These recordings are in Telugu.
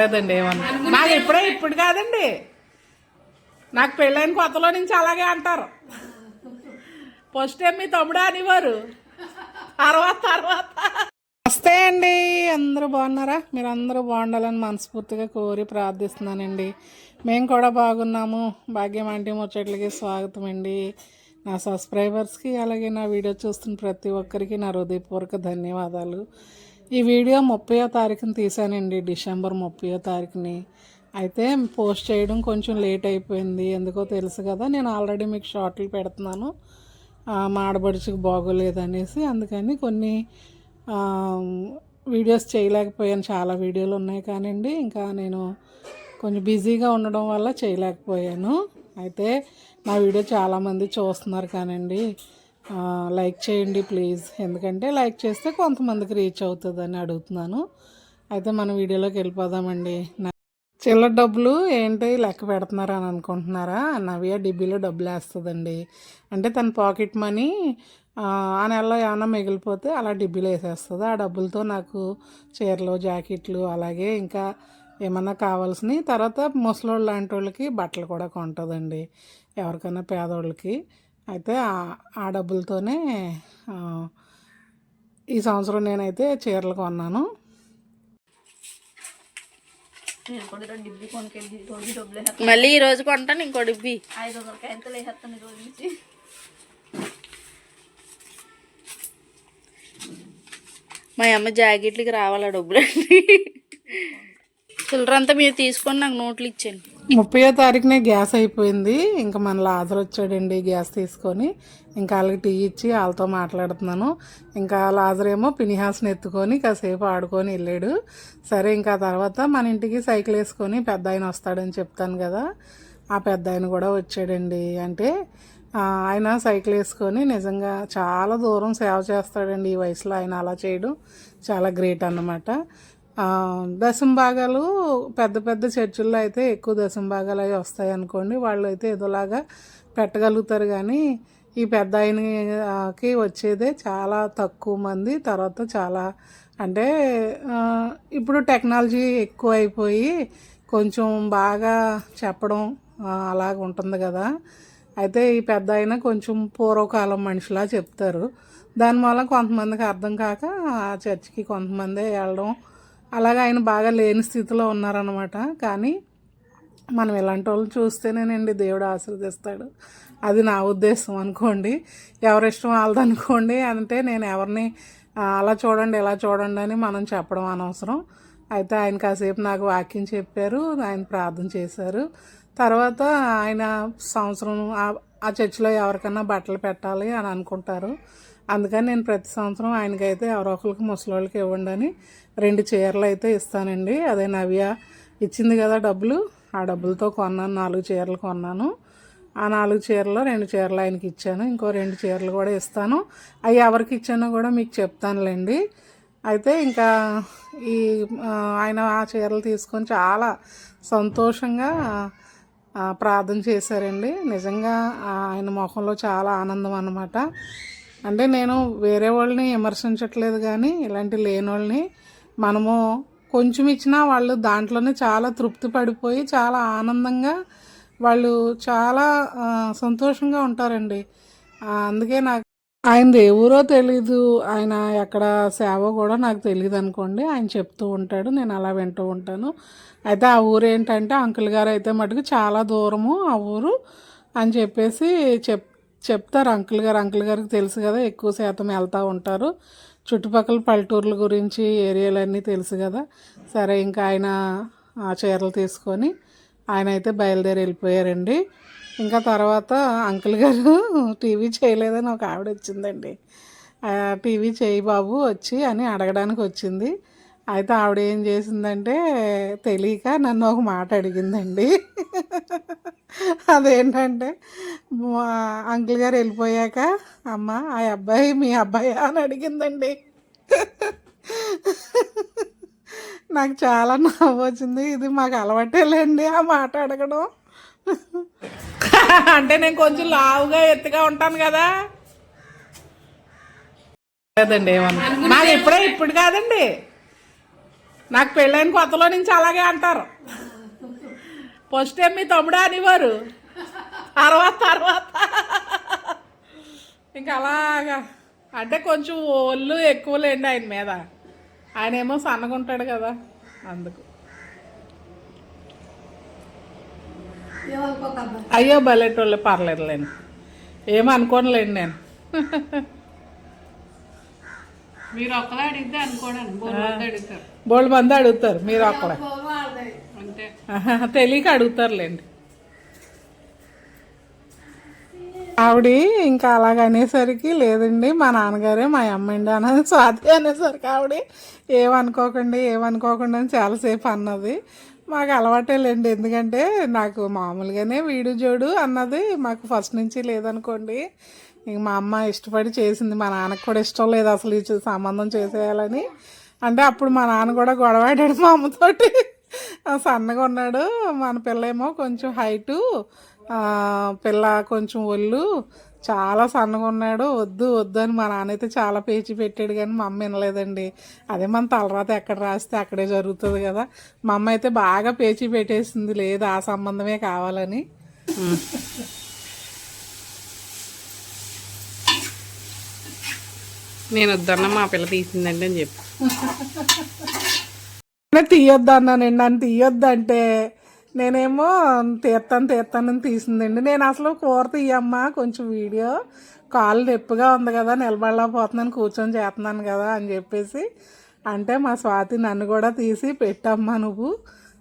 లేదండి ఏమన్నా? నాకు ఇప్పుడే ఇప్పుడు కాదండి. నాకు పెళ్ళైన కొత్తలో నుంచి అలాగే అంటారు. ఫస్ట్ టైం మీ తమ్ముడు అనేవారు. తర్వాత తర్వాత. వస్తే అండి. అందరూ బాగున్నారా? మీరు అందరూ బాగుండాలని మనస్ఫూర్తిగా కోరి ప్రార్థిస్తున్నానండి. మేము కూడా బాగున్నాము. భాగ్యం ఆంటీ ముచ్చట్లకి స్వాగతం అండి. నా సబ్స్క్రైబర్స్కి అలాగే నా వీడియో చూస్తున్న ప్రతి ఒక్కరికి నా హృదయపూర్వక ధన్యవాదాలు. ఈ వీడియో ముప్పయో తారీఖున తీసానండి డిసెంబర్ ముప్పయో తారీఖుని. అయితే పోస్ట్ చేయడం కొంచెం లేట్ అయిపోయింది ఎందుకో తెలుసు కదా నేను ఆల్రెడీ మీకు షార్ట్లు పెడుతున్నాను. మాడబడుచుకు బాగోలేదనేసి అందుకని కొన్ని వీడియోస్ చేయలేకపోయాను. చాలా వీడియోలు ఉన్నాయి కానివ్వండి ఇంకా నేను కొంచెం బిజీగా ఉండడం వల్ల చేయలేకపోయాను. అయితే నా వీడియో చాలామంది చూస్తున్నారు కానండి లైక్ చేయండి ప్లీజ్. ఎందుకంటే లైక్ చేస్తే కొంతమందికి రీచ్ అవుతుందని అడుగుతున్నాను. అయితే మన వీడియోలోకి వెళ్ళిపోదామండి. నా చిల్లర డబ్బులు ఏంటి లెక్క పెడుతున్నారా అని అనుకుంటున్నారా? నవ్య డిబ్బీలో డబ్బులు వేస్తుందండి. అంటే తన పాకెట్ మనీ ఆ ఆ నెలలో ఏమైనా మిగిలిపోతే అలా డిబ్బీలో వేసేస్తుంది. ఆ డబ్బులతో నాకు చీరలు జాకెట్లు అలాగే ఇంకా ఏమన్నా కావాల్సినవి. తర్వాత ముసలోళ్ళు లాంటి వాళ్ళకి బట్టలు కూడా కొంటుందండి. ఎవరికైనా పేదోళ్ళకి. అయితే ఆ- డబ్బులతోనే ఈ సంవత్సరం నేనైతే చీరలు కొన్నాను. మళ్ళీ ఈ రోజు కొంటాను ఇంకో డిబ్బి. ఐదు వేసేస్తాను ఈ రోజు నుంచి. మా అమ్మ జాకెట్లకి రావాలా డబ్బులు అండి? చిల్లరంతా మీరు తీసుకొని నాకు నోట్లు ఇచ్చాను ముప్పయో తారీఖునే గ్యాస్ అయిపోయింది. ఇంకా మన లాజర్ వచ్చాడండి గ్యాస్ తీసుకొని. ఇంకా వాళ్ళకి టీ ఇచ్చి వాళ్ళతో మాట్లాడుతున్నాను. ఇంకా లాజర్ ఏమో పినిహాస్ని ఎత్తుకొని కాసేపు ఆడుకొని వెళ్ళాడు. సరే ఇంకా తర్వాత మన ఇంటికి సైకిల్ వేసుకొని పెద్ద ఆయన వస్తాడని చెప్తాను కదా. ఆ పెద్ద ఆయన కూడా వచ్చాడండి. అంటే ఆయన సైకిల్ వేసుకొని నిజంగా చాలా దూరం సేవ చేస్తాడండి ఈ వయసులో. ఆయన అలా చేయడం చాలా గ్రేట్ అన్నమాట. దశంభాగాలు భాగాలు పెద్ద పెద్ద చర్చిల్లో అయితే ఎక్కువ దశంభాగాలు అవి వస్తాయి అనుకోండి. వాళ్ళు అయితే ఏదోలాగా పెట్టగలుగుతారు కానీ ఈ పెద్ద ఆయనకి వచ్చేదే చాలా తక్కువ మంది. తర్వాత చాలా అంటే ఇప్పుడు టెక్నాలజీ ఎక్కువ అయిపోయి కొంచెం బాగా చెప్పడం అలాగ ఉంటుంది కదా. అయితే ఈ పెద్ద ఆయన కొంచెం పూర్వకాలం మనిషిలా చెప్తారు. దానివల్ల కొంతమందికి అర్థం కాక ఆ చర్చికి కొంతమంది వెళ్ళడం అలాగే ఆయన బాగా లేని స్థితిలో ఉన్నారనమాట కానీ మనం ఇలాంటి వాళ్ళు చూస్తేనేనండి దేవుడు ఆశీర్వదిస్తాడు. అది నా ఉద్దేశం అనుకోండి. ఎవరిష్టం వాళ్ళది అనుకోండి. అంటే నేను ఎవరిని అలా చూడండి ఇలా చూడండి అని మనం చెప్పడం అనవసరం. అయితే ఆయన కాసేపు నాకు వాక్యం చెప్పారు ఆయన ప్రార్థన చేశారు. తర్వాత ఆయన సంవత్సరం ఆ- ఆ చర్చిలో ఎవరికైనా బట్టలు పెట్టాలి అని అనుకుంటారు. అందుకని నేను ప్రతి సంవత్సరం ఆయనకైతే ఎవరో ఒకరికి ముసలోళ్ళకి ఇవ్వండి అని రెండు చీరలు అయితే ఇస్తానండి. అదే నవ్య ఇచ్చింది కదా డబ్బులు. ఆ డబ్బులతో కొన్నాను నాలుగు చీరలు కొన్నాను. ఆ నాలుగు చీరలు రెండు చీరలు ఆయనకి ఇచ్చాను. ఇంకో రెండు చీరలు కూడా ఇస్తాను. అవి ఎవరికి ఇచ్చానో కూడా మీకు చెప్తానులేండి. అయితే ఇంకా ఈ ఆయన ఆ చీరలు తీసుకొని చాలా సంతోషంగా ప్రార్థన చేశారండి. నిజంగా ఆయన ముఖంలో చాలా ఆనందం అన్నమాట. అంటే నేను వేరే వాళ్ళని విమర్శించట్లేదు కానీ ఇలాంటి లేని వాళ్ళని మనము కొంచెం ఇచ్చినా వాళ్ళు దాంట్లోనే చాలా తృప్తి పడిపోయి చాలా ఆనందంగా వాళ్ళు చాలా సంతోషంగా ఉంటారండి. అందుకే నాకు ఆయన ఏ ఊరో తెలీదు ఆయన ఎక్కడ సేవ కూడా నాకు తెలియదు అనుకోండి ఆయన చెప్తూ ఉంటాడు నేను అలా వింటూ ఉంటాను. అయితే ఆ ఊరు ఏంటంటే అంకుల్ గారు అయితే మటుకు చాలా దూరము ఆ ఊరు అని చెప్పేసి చెప్ చెప్తారు అంకుల్ గారు. అంకుల్ గారికి తెలుసు కదా ఎక్కువ శాతం వెళ్తూ ఉంటారు. చుట్టుపక్కల పల్లెటూర్ల గురించి ఏరియాలన్నీ తెలుసు కదా. సరే ఇంకా ఆయన ఆ చీరలు తీసుకొని ఆయన అయితే బయలుదేరి వెళ్ళిపోయారండి. ఇంకా తర్వాత అంకుల్ గారు టీవీ చేయలేదని ఒక ఆవిడ వచ్చిందండి. టీవీ చేయి బాబు వచ్చి అని అడగడానికి వచ్చింది. అయితే ఆవిడ ఏం చేసిందంటే తెలియక నన్ను ఒక మాట అడిగిందండి. అదేంటంటే మా అంకుల్ గారు వెళ్ళిపోయాక అమ్మ ఆ అబ్బాయి మీ అబ్బాయి? అని అడిగిందండి. నాకు చాలా నవ్వు వచ్చింది. ఇది మాకు అలవాటేలేండి ఆ మాట అడగడం. అంటే నేను కొంచెం లావుగా ఎత్తుగా ఉంటాను కదా. లేదండి ఏమన్నా. నాకు ఇప్పుడే ఇప్పుడు కాదండి. నాకు పెళ్ళైన కొత్తలో నుంచి అలాగే అంటారు. ఫస్ట్ టైం మీ తమ్ముడే అనేవారు. తర్వాత తర్వాత. ఇంకా అలాగా. అంటే కొంచెం ఒళ్ళు ఎక్కువలేండి ఆయన మీద. ఆయన ఏమో సన్నగా ఉంటాడు కదా అందుకు. అయ్యో బలెటోళ్ళు పర్లేదులేండి. ఏమనుకోనులేండి నేను. మీరు ఒక్కలా అడిగితే అనుకోవడానికి అడుగుతారు. బోల్డ్ మంది అడుగుతారు మీరు అక్కడ. తెలియక అడుగుతారులేండి. ఆవిడ ఇంకా అలాగ అనేసరికి లేదండి మా నాన్నగారే మా అమ్మండి అన్నది స్వాతి అనేసరికి ఆవిడ ఏమనుకోకండి ఏమనుకోకండి అని చాలాసేపు అన్నది. మాకు అలవాటే లేండి ఎందుకంటే నాకు మామూలుగానే వీడు జోడు అన్నది మాకు ఫస్ట్ నుంచి లేదనుకోండి. ఇంక మా అమ్మ ఇష్టపడి చేసింది మా నాన్నకు కూడా ఇష్టం లేదు అసలు ఈ సంబంధం చేసేయాలని. అంటే అప్పుడు మా నాన్న కూడా గొడవాడాడు మా అమ్మతోటి. సన్నగా ఉన్నాడు. మన పిల్ల ఏమో కొంచెం హైటు. పిల్ల కొంచెం ఒళ్ళు. చాలా సన్నగా ఉన్నాడు. వద్దు వద్దు అని మా నాన్న అయితే చాలా పేచి పెట్టాడు కానీ మా అమ్మ వినలేదండి. అదే మన తలరాత ఎక్కడ రాస్తే అక్కడే జరుగుతుంది కదా. మా అమ్మ అయితే బాగా పేచి పెట్టేసింది. లేదు ఆ సంబంధమే కావాలని. నేను వద్దన్న మా పిల్ల తీసిందండి అని చెప్పి. తీయొద్దు అన్నానండి నన్ను తీయొద్దు అంటే నేనేమో తీస్తాను తీస్తానని తీసిందండి. నేను అసలు కూర తీయమ్మా కొంచెం వీడియో కాలు నొప్పిగా ఉంది కదా నిలబడలేకపోతున్నాను కూర్చొని చేస్తున్నాను కదా అని చెప్పేసి అంటే మా స్వాతి నన్ను కూడా తీసి పెట్టమ్మా నువ్వు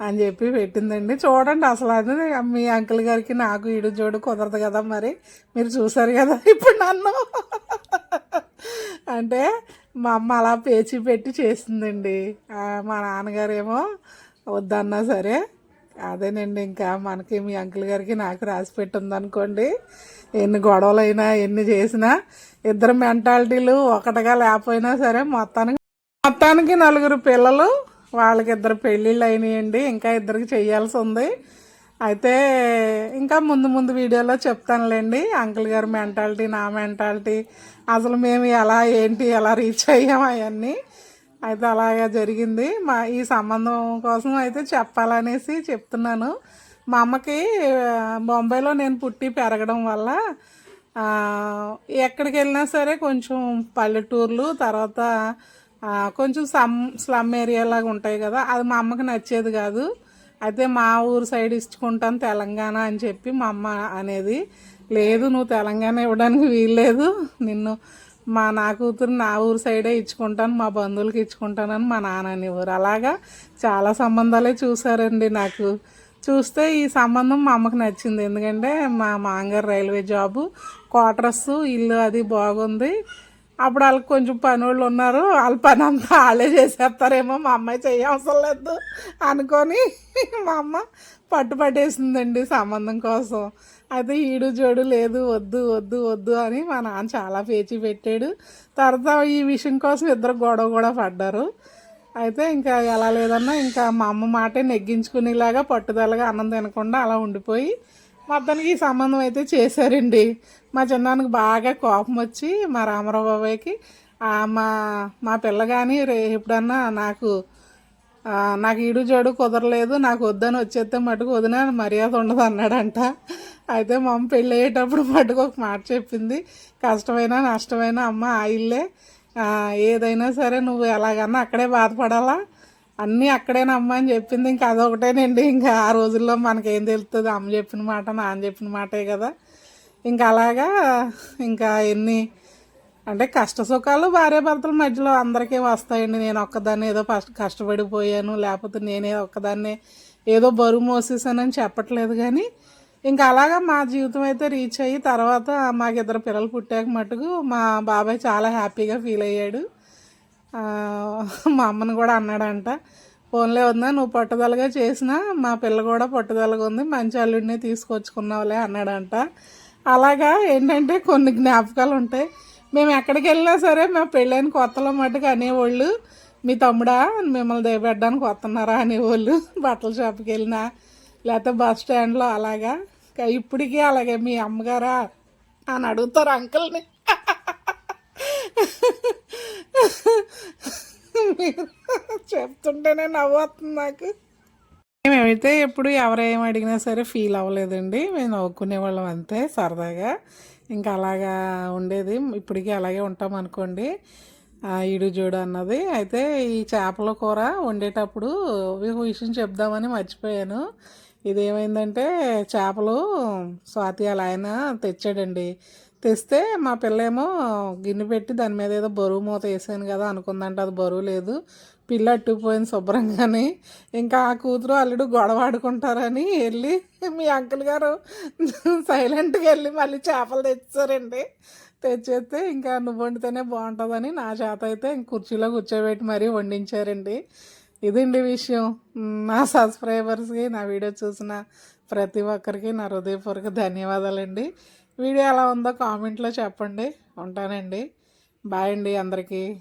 అని చెప్పి పెట్టిందండి. చూడండి అసలు అది మీ అంకుల్ గారికి నాకు ఈడు జోడు కుదరదు కదా మరి. మీరు చూసారు కదా ఇప్పుడు నన్ను. అంటే మా అమ్మ అలా పేచి పెట్టి చేసిందండి. మా నాన్నగారేమో వద్దన్నా సరే అదేనండి ఇంకా మనకి మీ అంకుల్ గారికి నాకు రాసి పెట్టింది అనుకోండి ఎన్ని గొడవలైనా ఎన్ని చేసినా ఇద్దరు మెంటాలిటీలు ఒకటిగా లేకపోయినా సరే మొత్తానికి మొత్తానికి నలుగురు పిల్లలు వాళ్ళకి ఇద్దరు పెళ్ళిళ్ళు అయినాయండి. ఇంకా ఇద్దరికి చేయాల్సి ఉంది. అయితే ఇంకా ముందు ముందు వీడియోలో చెప్తానులేండి. అంకుల్ గారి మెంటాలిటీ నా మెంటాలిటీ. అసలు మేము ఎలా ఏంటి ఎలా రీచ్ అయ్యాం అవన్నీ అయితే అలాగా జరిగింది. మా ఈ సంబంధం కోసం అయితే చెప్పాలనేసి చెప్తున్నాను. మా అమ్మకి బొంబాయిలో నేను పుట్టి పెరగడం వల్ల ఎక్కడికి వెళ్ళినా సరే కొంచెం పల్లెటూర్లు తర్వాత కొంచెం సమ్ స్లమ్ ఏరియా లాగా ఉంటాయి కదా అది మా అమ్మకి నచ్చేది కాదు. అయితే మా ఊరు సైడ్ ఇచ్చుకుంటాను తెలంగాణ అని చెప్పి మా అమ్మ అనేది లేదు నువ్వు తెలంగాణ ఇవ్వడానికి వీల్లేదు. నిన్ను మా నా కూతురు నా ఊరు సైడే ఇచ్చుకుంటాను మా బంధువులకి ఇచ్చుకుంటానని మా నాన్న ఊరు అలాగా చాలా సంబంధాలే చూసారండి నాకు. చూస్తే ఈ సంబంధం మా అమ్మకి నచ్చింది. ఎందుకంటే మా మాంగారు రైల్వే జాబు క్వార్టర్స్ ఇల్లు అది బాగుంది. అప్పుడు వాళ్ళకి కొంచెం పని వాళ్ళు ఉన్నారు. వాళ్ళ పని అంతా వాళ్ళే చేసేస్తారేమో. మా అమ్మాయి చేయవసరం లేదు అనుకొని మా అమ్మ పట్టు పట్టేసిందండి సంబంధం కోసం. అయితే ఈడు జోడు లేదు వద్దు వద్దు వద్దు అని మా నాన్న చాలా పేచి పెట్టాడు. తర్వాత ఈ విషయం కోసం ఇద్దరు గొడవ కూడా పడ్డారు. అయితే ఇంకా ఎలా లేదన్నా ఇంకా మా అమ్మ మాటే నెగ్గించుకునేలాగా పట్టుదలగా అన్నం తినకుండా అలా ఉండిపోయి మొత్తానికి ఈ సంబంధం అయితే చేశారండి. మా చిన్నానికి బాగా కోపం వచ్చి మా రామారావు బాబాయ్కి మా మా పిల్ల కానీ రే ఎప్పుడన్నా నాకు నాకు ఈడు జోడు కుదరలేదు నాకు వద్దని వచ్చేస్తే మటుకు వదిన మర్యాద ఉండదు అన్నాడంట. అయితే మా అమ్మ పెళ్ళి అయ్యేటప్పుడు మటుకు ఒక మాట చెప్పింది కష్టమైనా నష్టమైనా అమ్మ ఆయిల్లే ఏదైనా సరే నువ్వు ఎలాగన్నా అక్కడే బాధపడాలా? అన్నీ అక్కడేనమ్మా అని చెప్పింది. ఇంకా అదొకటేనండి. ఇంకా ఆ రోజుల్లో మనకేం తెలుస్తుంది అమ్మ చెప్పిన మాట నాన్న చెప్పిన మాటే కదా. ఇంకా అలాగా ఇంకా ఎన్ని అంటే కష్ట సుఖాలు భార్యాభర్తల మధ్యలో అందరికీ వస్తాయండి. నేను ఒక్కదాన్ని ఏదో ఫస్ట్ కష్టపడిపోయాను. లేకపోతే నేనే ఒక్కదాన్నే ఏదో బరువు మోసేసానని చెప్పట్లేదు కానీ ఇంకా అలాగా మా జీవితం అయితే రీచ్ అయ్యి తర్వాత మాకు ఇద్దరు పిల్లలు పుట్టాక మటుకు మా బాబాయ్ చాలా హ్యాపీగా ఫీల్ అయ్యాడు. మా అమ్మని కూడా అన్నాడంట ఫోన్లే ఉందా నువ్వు పట్టుదలగా చేసినా మా పిల్ల కూడా పట్టుదలగా ఉంది మంచి అల్లుడిని తీసుకొచ్చుకున్నావులే అన్నాడంట. అలాగా ఏంటంటే కొన్ని జ్ఞాపకాలు ఉంటాయి. మేము ఎక్కడికి వెళ్ళినా సరే మేము పెళ్ళైన కొత్తలో మటుకు అనేవాళ్ళు మీ తమ్ముడా మిమ్మల్ని దయపెట్టడానికి వస్తున్నారా అనేవాళ్ళు బట్టల షాప్కి వెళ్ళినా లేకపోతే బస్ స్టాండ్లో అలాగా. ఇప్పటికీ అలాగే మీ అమ్మగారా అని అడుగుతారు అంకుల్ని మీరు చెప్తుంటేనే నవ్వు వస్తుంది నాకు. మేమైతే ఎప్పుడు ఎవరు ఏం అడిగినా సరే ఫీల్ అవ్వలేదండి. మేము నవ్వుకునే వాళ్ళం అంతే సరదాగా. ఇంకా అలాగా ఉండేది. ఇప్పటికీ అలాగే ఉంటాం అనుకోండి. ఈడు జోడు అన్నది. అయితే ఈ చేపల కూర వండేటప్పుడు విషయం చెప్దామని మర్చిపోయాను. ఇదేమైందంటే చేపలు స్వాతి అలా ఆయన తెచ్చాడండి. తెస్తే మా పిల్ల ఏమో గిన్నె పెట్టి దాని మీద ఏదో బరువు మూత వేసాను కదా అనుకుందంట అది బరువు లేదు. పిల్ల అట్టుకుపోయింది శుభ్రంగానే. ఇంకా ఆ కూతురు అల్లుడు గొడవ ఆడుకుంటారని వెళ్ళి మీ అంకుల్ గారు సైలెంట్గా వెళ్ళి మళ్ళీ చేపలు తెచ్చారండి తెచ్చేస్తే ఇంకా నువ్వు వండితేనే బాగుంటుందని నా చేత అయితే ఇంక కుర్చీలో కూర్చోబెట్టి మరీ వండించారండి. ఇదండి విషయం. నా సబ్స్క్రైబర్స్కి నా వీడియో చూసిన ప్రతి ఒక్కరికి నా హృదయపూర్వక ధన్యవాదాలండి. వీడియో ఎలా ఉందో కామెంట్లో చెప్పండి. ఉంటానండి. బాయ్ అండి అందరికీ.